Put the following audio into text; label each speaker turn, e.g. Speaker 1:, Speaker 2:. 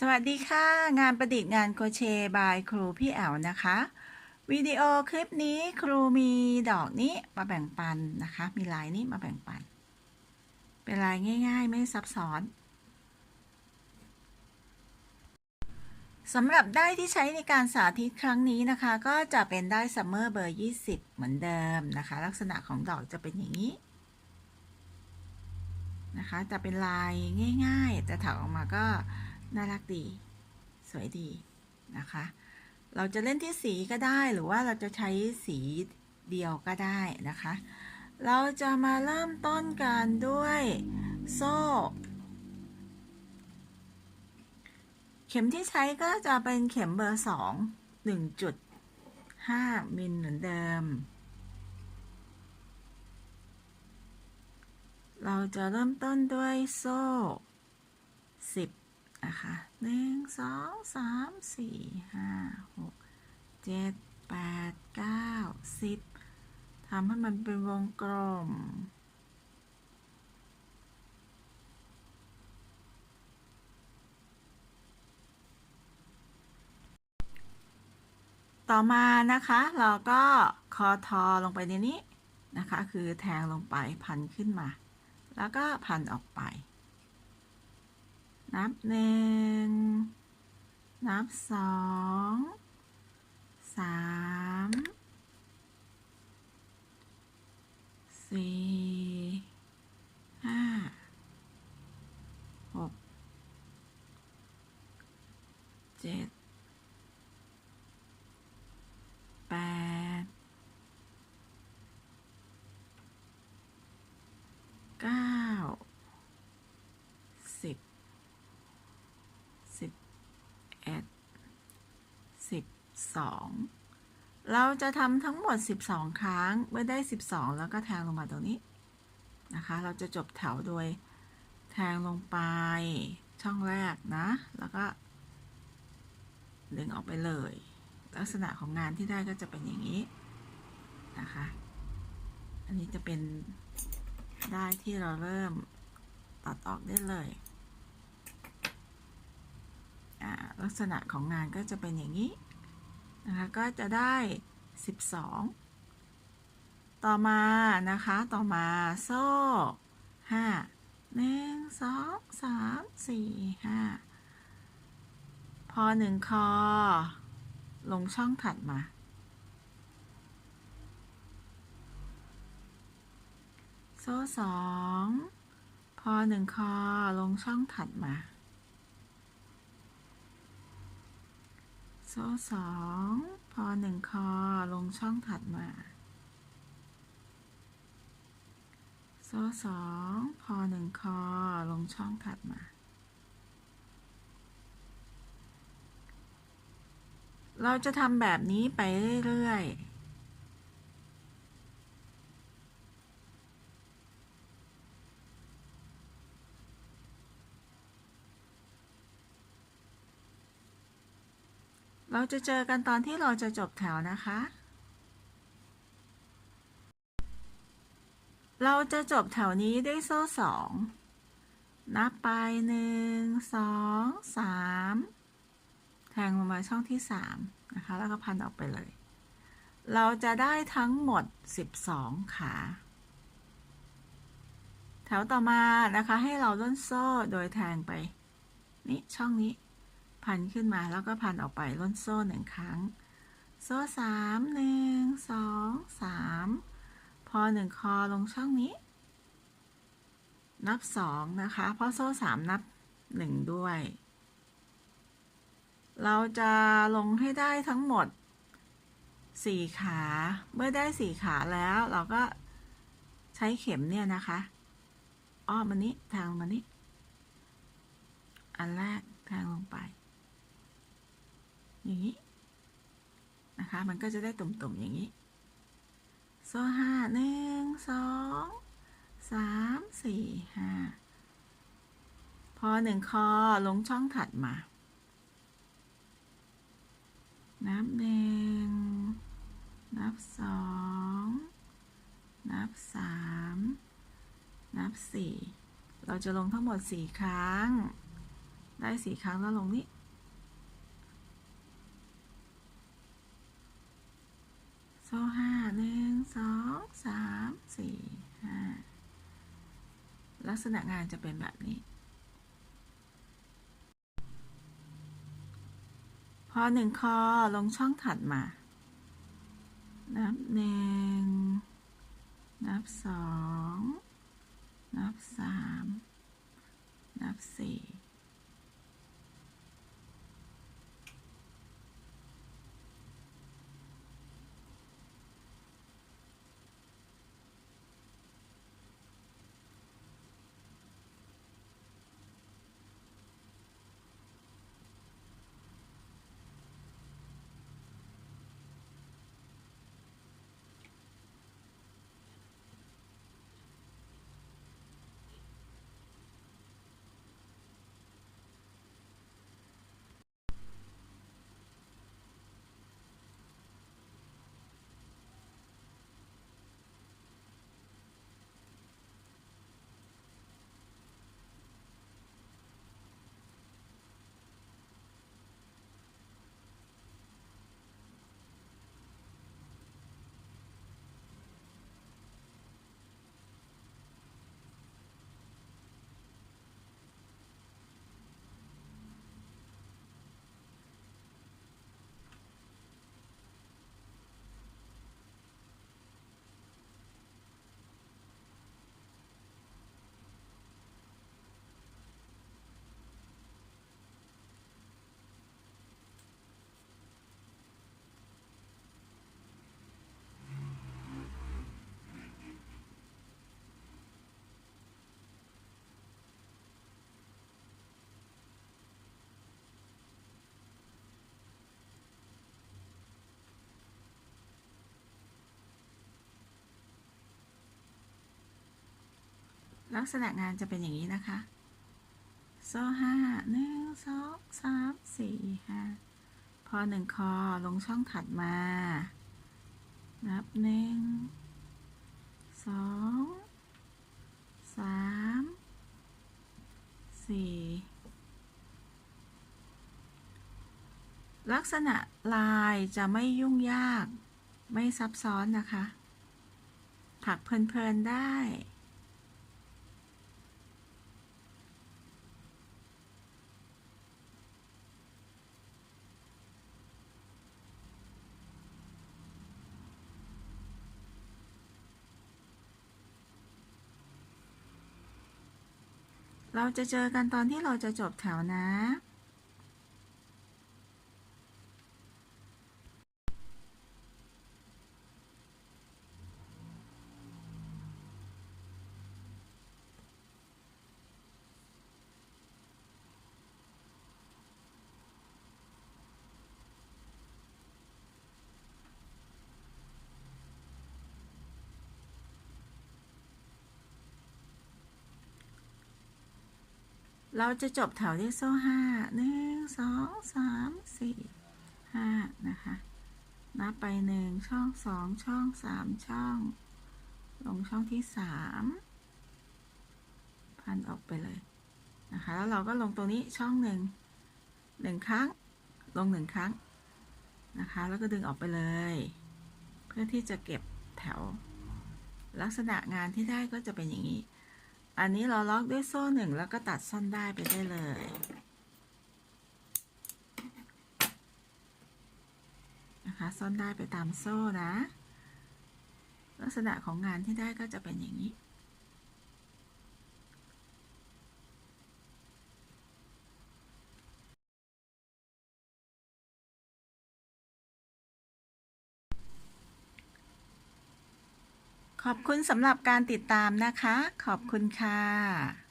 Speaker 1: สวัสดีค่ะ งานประดิษฐ์งานโคเชบายครูพี่แอวนะคะ วิดีโอคลิปนี้ครูมีดอกนี้มาแบ่งปันนะคะ มีลายนี้มาแบ่งปัน เป็นลายง่าย ๆ ไม่ซับซ้อนสำหรับได้ที่ใช้ในการสาธิตครั้งนี้นะคะ ก็จะเป็นได้ซัมเมอร์เบอร์ 20 เหมือนเดิมนะคะ ลักษณะของดอกจะเป็นอย่างนี้นะคะจะเป็นลายง่าย ๆ แต่ถักออกมาก็ น่ารักดี สวยดีนะคะ เราจะเล่นที่สีก็ได้หรือว่าเราจะใช้สีเดียวก็ได้นะคะ เราจะมาเริ่มต้นกันด้วยโซ่ เข็มที่ใช้ก็จะเป็นเข็มเบอร์สอง1.5มิลเหมือนเดิม เราจะเริ่มต้นด้วยโซ่ นะคะหนึ่งสองสามสี่ห้าหกเจ็ดแปดเก้าสิบทำให้มันเป็นวงกลม ต่อมานะคะเราก็คอทอลงไปในนี้นะคะ คือแทงลงไปพันขึ้นมา แล้วก็พันออกไป นับหนึ่ง นับสอง สาม สี่ 12 เราจะทำทั้งหมด 12 ครั้ง เมื่อได้ 12 แล้วก็แทงลงมาตรงนี้นะคะ เราจะจบแถวโดยแทงลงไปช่องแรกนะ แล้วก็ดึงออกไปเลย ลักษณะของงานที่ได้ก็จะเป็นอย่างนี้นะคะ อันนี้จะเป็นได้ที่เราเริ่มตัดออกได้เลย ลักษณะของงานก็จะเป็นอย่างนี้ นะคะก็จะได้ 12 ต่อมานะคะต่อมาโซ่5 1 2 3 4 5พอหนึ่งคอ ลงช่องถัดมา โซ่สองพอหนึ่งคอลงช่องถัดมา โซ่สองพอหนึ่งคอลงช่องถัดมา โซ่สองพอหนึ่งคอลงช่องถัดมา เราจะทำแบบนี้ไปเรื่อยๆ จะเจอกันตอนที่เราจะจบแถวนะคะ เราจะจบแถวนี้ด้วยโซ่สองนับไปหนึ่งสองสามแทงลงมาช่องที่สามนะคะ แล้วก็พันออกไปเลย เราจะได้ทั้งหมด 12 ขา แถวต่อมานะคะให้เราล้นโซ่โดยแทงไป นี่ช่องนี้ พันขึ้นมาแล้วก็พันออกไปล้นโซ่หนึ่งครั้ง โซ่สามหนึ่งสองสามพอหนึ่งคอลงช่องนี้ นับสองนะคะ เพราะโซ่สามนับหนึ่งด้วย เราจะลงให้ได้ทั้งหมดสี่ขา เมื่อได้สี่ขาแล้วเราก็ใช้เข็มเนี่ยนะคะ อ้อมมันนี้แทงมันนี้ อันแรกแทงลงไป อย่างนี้นะคะ มันก็จะได้ตุ่มๆอย่างนี้ โซ่ห้าหนึ่งสองสามสี่ห้าพอหนึ่งคอลงช่องถัดมา นับหนึ่งนับสองนับสามนับสี่เราจะลงทั้งหมดสี่ครั้ง ได้สี่ครั้งแล้วลงนี้ โซ่ห้าหนึ่งสองสามสี่ห้าลักษณะงานจะเป็นแบบนี้ พอหนึ่งคอลงช่องถัดมา นับหนึ่งนับสอง ลักษณะงานจะเป็นอย่างนี้นะคะโซ่ห้าหนึ่งสองสามสี่ห้าพอหนึ่งคอลงช่องถัดมา นับหนึ่งสองสามสี่ลักษณะลายจะไม่ยุ่งยาก ไม่ซับซ้อนนะคะ ถักเพลินๆได้ เราจะเจอกันตอนที่เราจะจบแถวนะ เราจะจบแถวที่โซ่ห้าหนึ่งสองสามสี่ห้านะคะ นับไปหนึ่งช่องสองช่องสามช่อง ลงช่องที่สามพันออกไปเลยนะคะ แล้วเราก็ลงตรงนี้ช่องหนึ่งหนึ่งครั้ง ลงหนึ่งครั้งนะคะ แล้วก็ดึงออกไปเลย เพื่อที่จะเก็บแถว ลักษณะงานที่ได้ก็จะเป็นอย่างนี้ อันนี้เราล็อกด้วยโซ่หนึ่งแล้วก็ตัดซ่อนได้ไปได้เลย นะคะซ่อนได้ไปตามโซ่นะ ลักษณะของงานที่ได้ก็จะเป็นอย่างนี้ ขอบคุณสำหรับการติดตามนะคะ ขอบคุณค่ะ